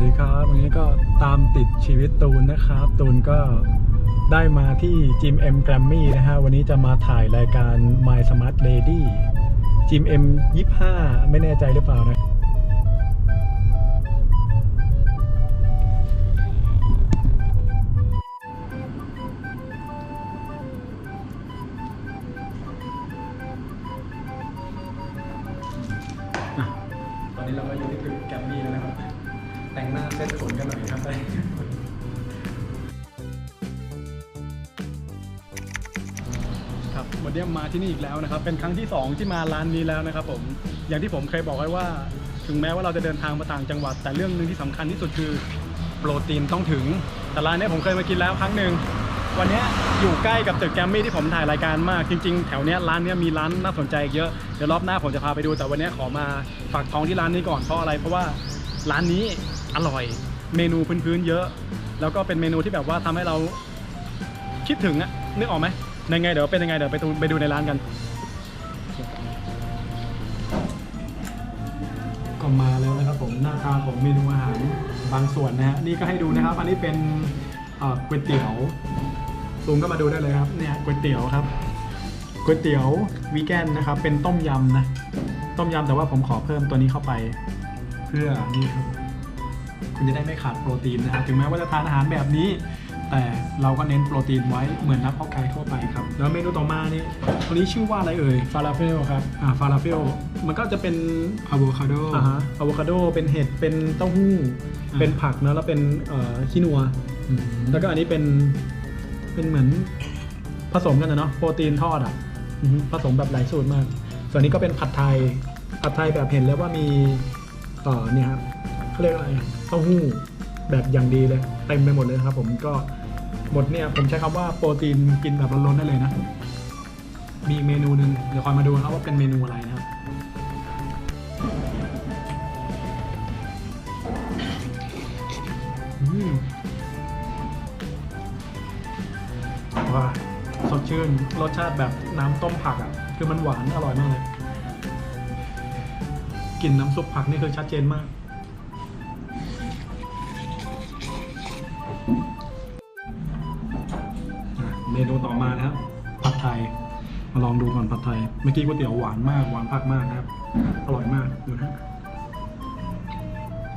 วัสดีครับ วันนี้ก็ตามติดชีวิตตูนนะครับ ตูนก็ได้มาที่จิมเอ็มแกรมมี่นะฮะ วันนี้จะมาถ่ายรายการ My Smart Lady จิมเอ็มยี่ห้าไม่แน่ใจหรือเปล่านะ ตอนนี้เราก็อยู่ที่ตึกแกรมมี่แล้วนะครับ แต่งหน้าเซ็ตขนกันหน่อยครับได้ครับวันนี้มาที่นี่อีกแล้วนะครับ เป็นครั้งที่ 2 ที่มาร้านนี้แล้วนะครับผมอย่างที่ผมเคยบอกไว้ว่า ถึงแม้ว่าเราจะเดินทางมาต่างจังหวัด แต่เรื่องหนึ่งที่สำคัญที่สุดคือโปรตีนต้องถึง แต่ร้านนี้ผมเคยมากินแล้วครั้งหนึ่งวันนี้อยู่ใกล้กับตึกแกรมมี่ที่ผมถ่ายรายการมากจริง ๆ แถวเนี้ยร้านเนี้ยมีร้านน่าสนใจเยอะเดี๋ยวรอบหน้าผมจะพาไปดูแต่วันนี้ขอมาฝากท้องที่ร้านนี้ก่อนเพราะอะไรเพราะว่าร้านนี้ อร่อย เมนูพื้นๆเยอะ แล้วก็เป็นเมนูที่แบบว่าทำให้เราคิดถึงอะนึกออกไหมยังไงเดี๋ยวเป็นยังไงเดี๋ยวไปดูไปดูในร้านกัน ก็มาแล้วนะครับผมหน้าตาของเมนูอาหารบางส่วนนะฮะนี่ก็ให้ดูนะครับ อันนี้เป็นเอ่อก๋วยเตี๋ยวซูมก็มาดูได้เลยครับเนี่ยก๋วยเตี๋ยวครับก๋วยเตี๋ยววีแกนนะครับเป็นต้มยำนะ ต้มยำแต่ว่าผมขอเพิ่มตัวนี้เข้าไป เพื่อนี่ครับ คุณจะได้ไม่ขาดโปรตีนนะฮะถึงแม้ว่าจะทานอาหารแบบนี้ แต่เราก็เน้นโปรตีนไว้เหมือนนักเพาะกายทั่วไปครับ แล้วเมนูต่อมานี่ตัวนี้ชื่อว่าอะไรเอ่ยฟาลาเฟลครับอ่าฟาลาเฟลมันก็จะเป็นอะโวคาโดอ่าฮะอะโวคาโดเป็นเห็ดเป็นเต้าหู้อ่าเป็นผักเนอะแล้วเป็นเอ่อขี้นัวอืมแล้วก็อันนี้เป็นเป็นเหมือนผสมกันนะเนาะโปรตีนทอดอะอือฮึผสมแบบหลายสูตรมาก ส่วนนี้ก็เป็นผัดไทยผัดไทยแบบเห็นแล้วว่ามีเอ่อเนี่ยครับ เขาเรียกอะไรเต้าหู้แบบอย่างดีเลยเต็มไปหมดเลยครับ ผมก็หมดเนี่ยผมใช้คำว่าโปรตีนกินแบบล้นๆได้เลยนะ มีเมนูหนึ่งเดี๋ยวคอยมาดูนะครับว่าเป็นเมนูอะไรนะครับว้าสดชื่นรสชาติแบบน้ำต้มผักอะ คือมันหวานอร่อยมากเลยกลิ่นน้ำซุปผักนี่คือชัดเจนมาก มนูต่อมานะครับ ผัดไทย มาลองดูก่อนผัดไทย เมื่อกี้ก๋วยเตี๋ยวหวานมาก หวานผักมากนะครับ อร่อยมาก ดูนะ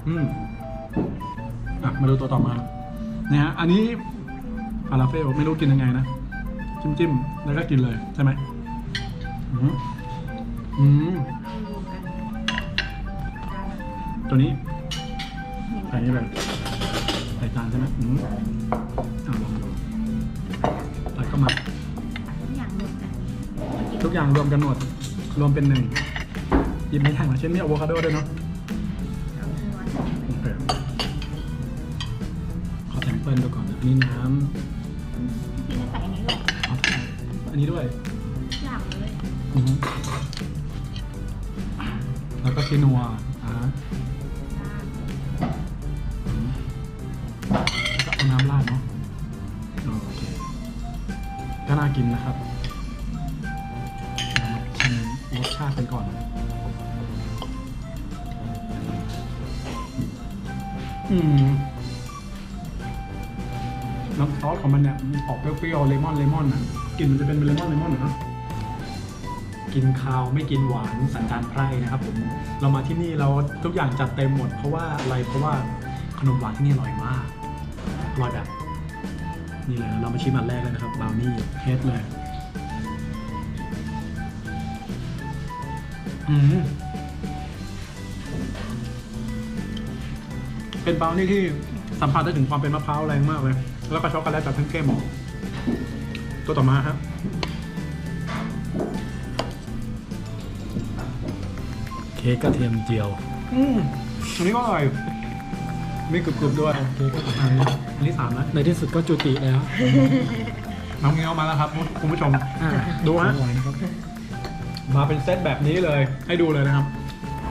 อืมอะ มาดูตัวต่อมานะฮะ อันนี้ฟาลาเฟลไม่รู้กินยังไงนะ จิ้มจิ้มๆแล้วก็กินเลยใช่ไหมอืมอืมตัวนี้ใส่นี่เลยใส่จานใช่ไหมอืมอะลองดูแล้วก็ มาอย่างหมดกันทุกอย่างรวมกันหมด รวมเป็นหนึ่งหยิบไม่ได้หรอเช่นนี้อะโวคาโดด้วยเนาะเอาตัวโอเคขอแซมเปิลดูก่อนนะอันนี้น้ที่จะใส่อันนี้ลงำเอาอันนี้ด้วยอย่างเลยอือฮึแล้วก็คีนัว ก็น่ากินนะครับมาชิมรสชาติกันก่อน อืมน้ำซอสของมันเนี่ยมันออกเปรี้ยวๆเลมอนเลมอนอะกลิ่นมันจะเป็นเลมอนเลมอนเนะกินคาวไม่กินหวานสันดานไพร่นะครับผมเรามาที่นี่เราทุกอย่างจัดเต็มหมดเพราะว่าอะไรเพราะว่าขนมหวานที่นี่อร่อยมากอร่อยแบบ นี่เลยเรามาชิมอันแรกเลยนะครับบราวนี่เฮดเลย อืมเป็นบราวนี่ที่สัมผัสได้ถึงความเป็นมะพร้าวแรงมากเลย แล้วก็ช็อกโกแลตแบบเข้มๆตัวต่อมาครับเค้กกระเทียมเจียว อืมอันนี้ก็อร่อย มีกรุบๆด้วยโอเคก็อันนี้อันที่สามแล้วในที่สุดก็จุติแล้วน้องเงี้ยวมาแล้วครับคุณผู้ชมอ่าดูฮะหวานครับมาเป็นเซตแบบนี้เลย ให้ดูเลยนะครับ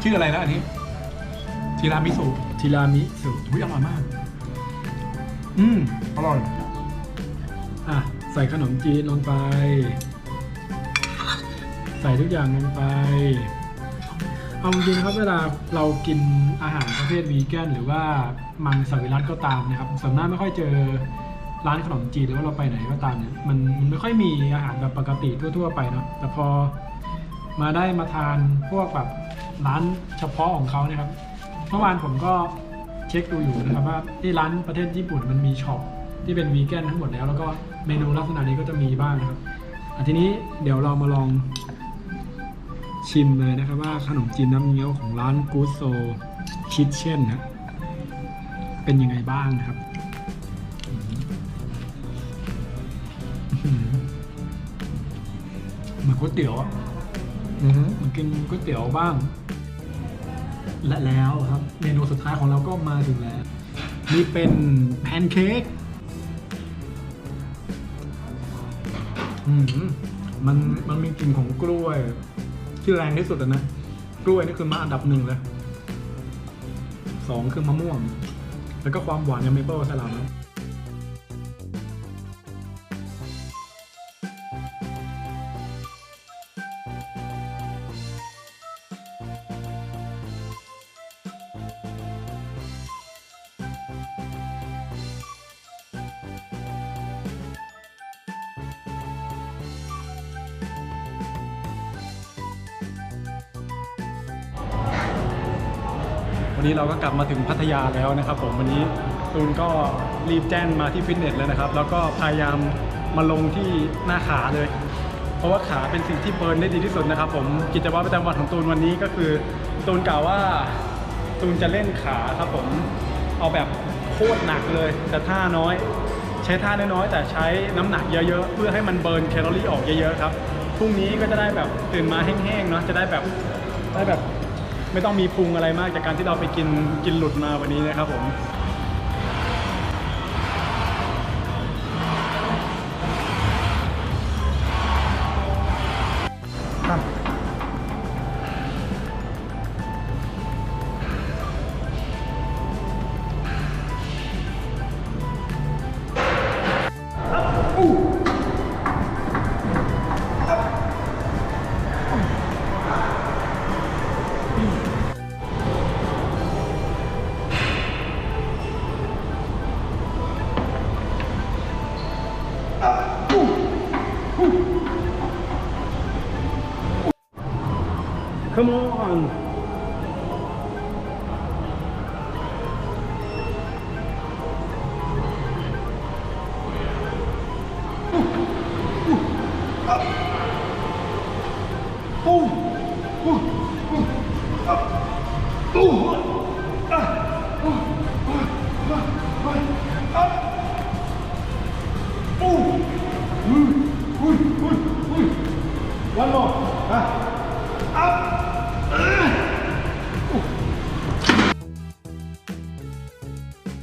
ชื่ออะไรนะอันนี้ทีรามิสุทีรามิสุอุ้ยอร่อยมาก อืมอร่อยอะใส่ขนมจีนลงไป ใส่ทุกอย่างลงไป เอาจริงๆนะครับเวลาเรากินอาหารประเภทวีแกนหรือว่ามังสวิรัตก็ตามนะครับส่วนมากไม่ค่อยเจอร้านขนมจีนหรือว่าเราไปไหนก็ตามเนี่ยมันมันไม่ค่อยมีอาหารแบบปกติทั่ว ๆ ไปเนาะแต่พอมาได้มาทานพวกแบบร้านเฉพาะของเขาเนี่ยครับ เมื่อวานผมก็เช็คดูอยู่นะครับว่าที่ร้านประเทศญี่ปุ่นมันมีช็อปที่เป็นวีแกนทั้งหมดแล้ว แล้วก็เมนูลักษณะนี้ก็จะมีบ้างนะครับอันทีนี้เดี๋ยวเรามาลอง ชิมเลยนะครับว่าขนมจีนน้ำเงี้ยวของร้านกูโซคิทเช่นนะเป็นยังไงบ้างนะครับอืมอื้อหือเหมือนก๋วยเตี๋ยวอะอือฮึเหมือนกินก๋วยเตี๋ยวบ้าง และแล้วครับ เมนูสุดท้ายของเราก็มาถึงแล้ว นี่เป็นแพนเค้กอืมมันมันมีกลิ่นของกล้วย ที่แรงที่สุดอะนะ กล้วยนี่คือมาอันดับหนึ่งเลยสองคือมะม่วง แล้วก็ความหวานจางเมเปิลไซรัปนะ วันนี้เราก็กลับมาถึงพัทยาแล้วนะครับ ผมวันนี้ตูนก็รีบแจ้งมาที่ฟิตเนสแล้วนะครับ แล้วก็พยายามมาลงที่หน้าขาเลย เพราะว่าขาเป็นสิ่งที่เบิร์นได้ดีที่สุดนะครับ ผมกิจวัตรประจำวันของตูนวันนี้ก็คือตูนกล่าวว่าตูนจะเล่นขาครับผมเอาแบบโคตรหนักเลย แต่ท่าน้อย ใช้ท่าน้อยๆแต่ใช้น้ำหนักเยอะๆ เพื่อให้มันเบิร์นแคลอรี่ออกเยอะๆครับพรุ่งนี้ก็จะได้แบบตื่นมาแห้งๆเนาะจะได้แบบได้แบบ ไม่ต้องมีพุงอะไรมากจากการที่เราไปกินกินหลุดมาวันนี้นะครับผม Come on